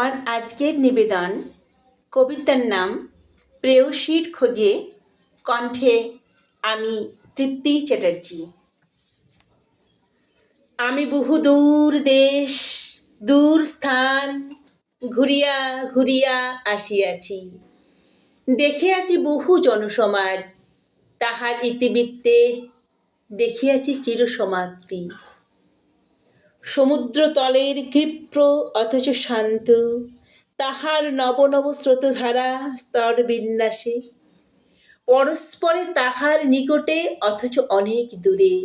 আমার আজকের নিবেদন কবিতার নাম প্রেয়সীর খোঁজে কণ্ঠে আমি তৃপ্তি চ্যাটার্জি। আমি বহু দূর দেশ, দূর স্থান ঘুরিয়া ঘুরিয়া আসিয়াছি। দেখিয়াছি বহু জনসমাজ, তাহার ইতিবৃত্তে দেখিয়াছি চিরসমাপ্তি। সমুদ্র তলের ক্ষিপ্র, অথচ শান্ত, তাহার নব নব স্রোতধারা স্তর বিন্যাসে। পরস্পরে তাহার নিকটে, অথচ অনেক দূরে।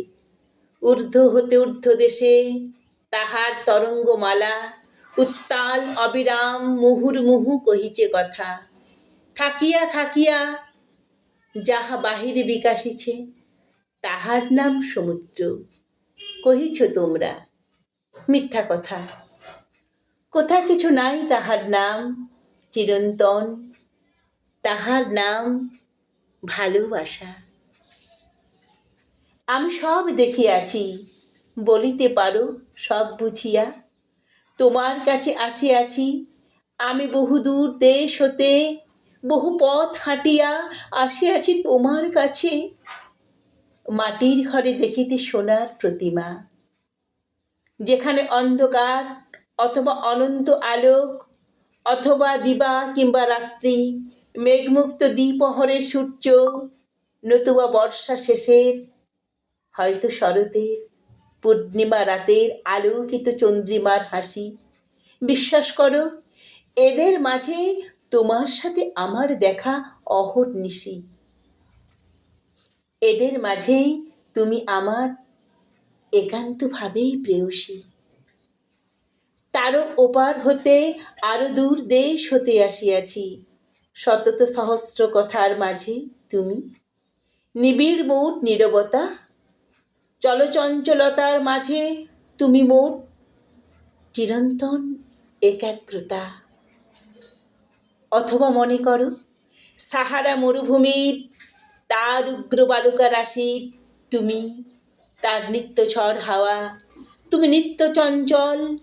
ঊর্ধ্ব হতে ঊর্ধ্ব দেশে তাহার তরঙ্গমালা, উত্তাল, অবিরাম, মুহুর্মুহু কহিছে কথা। থাকিয়া থাকিয়া যাহা বাহিরে বিকাশিছে, তাহার নাম সমুদ্র। কহিছ তোমরা মিথ্যা কথা। কোথা কিছু নাই তাহার নাম, চিরন্তন। তাহার নাম ভালোবাসা। আমি সব দেখিয়াছি, বলিতে পারো, সব বুঝিয়া। তোমার কাছে আসিয়াছি, আমি বহুদূর দেশ হতে, বহু পথ হাঁটিয়া আসিয়াছি তোমার কাছে। মাটির ঘরে দেখিতে সোনার প্রতিমা। যেখানে অন্ধকার অথবা অনন্ত আলোক অথবা দিবা কিংবা রাত্রি, মেঘমুক্ত দ্বিপহরের সূর্য, নতুবা বর্ষা শেষের, হয়তো শরতের, পূর্ণিমা রাতের আলোকিত চন্দ্রিমার হাসি। বিশ্বাস করো, এদের মাঝে তোমার সাথে আমার দেখা অহর্নিশি। এদের মাঝেই তুমি আমার একান্তভাবেই প্রেয়সী। তারও ওপার হতে আরও দূর দেশ হতে আসিয়াছি। শতত সহস্র কথার মাঝে তুমি। নিবিড় মোট নীরবতা। চলচঞ্চলতার মাঝে তুমি মোট চিরন্তন একাগ্রতা। অথবা মনে করো, সাহারা মরুভূমির, তার উগ্র বালুকা রাশির তুমি। তার নিত্য ঝড় হাওয়া, তুমি নিত্য চঞ্চল,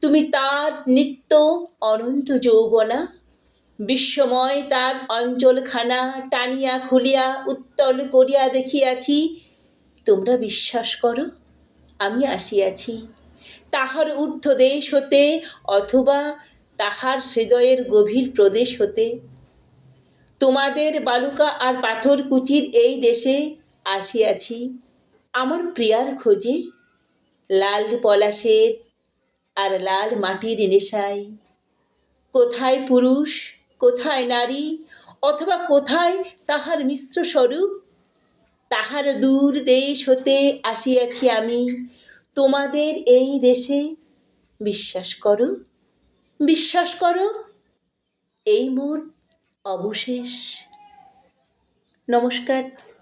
তুমি তার নিত্য অনন্ত যৌবনা। বিশ্বময় তার অঞ্চলখানা টানিয়া খুলিয়া উত্তল করিয়া দেখিয়াছি, তোমরা বিশ্বাস করো, আমি আসিয়াছি। তাহার ঊর্ধ্ব দেশ হতে অথবা তাহার হৃদয়ের গভীর প্রদেশ হতে। তোমাদের বালুকা আর পাথর কুচির এই দেশে আসিয়াছি। আমার প্রিয়ার খোঁজে লাল পলাশের আর লাল মাটির নেশায়। কোথায় পুরুষ, কোথায় নারী, অথবা কোথায় তাহার মিশ্র স্বরূপ? তাহার দূর দেশ হতে আসিয়াছি আমি, তোমাদের এই দেশে বিশ্বাস করো? বিশ্বাস করো? এই মোর অবশেষ। নমস্কার।